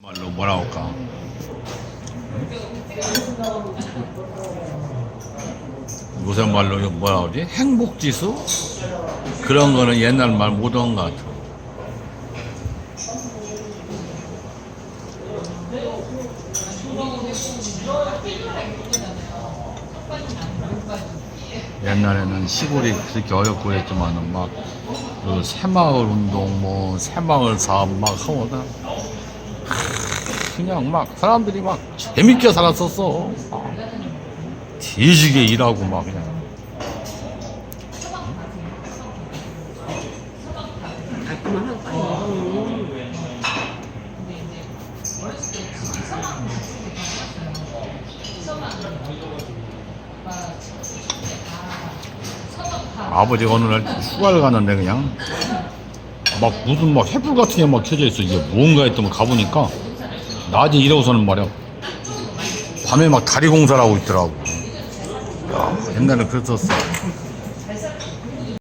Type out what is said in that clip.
말로 뭐라 할까? 요새 말로 뭐라 하지? 행복지수? 그런 거는 옛날 말 못한 것 같아. 옛날에는 시골이 그렇게 어렵고 그랬지만은 막 그 새마을 운동 뭐 새마을 사업 막 하거든. 그냥 막 사람들이 막 재밌게 살았었어. 막 뒤지게 일하고 막 그냥. 아버지가 어느 날 휴가를 가는데 그냥 막 무슨 막 횃불 같은 게 막 켜져 있어. 이게 뭔가 했더니 가보니까 낮에 일하고서는 말이야. 밤에 막 다리 공사를 하고 있더라고. 야, 옛날에 그랬었어.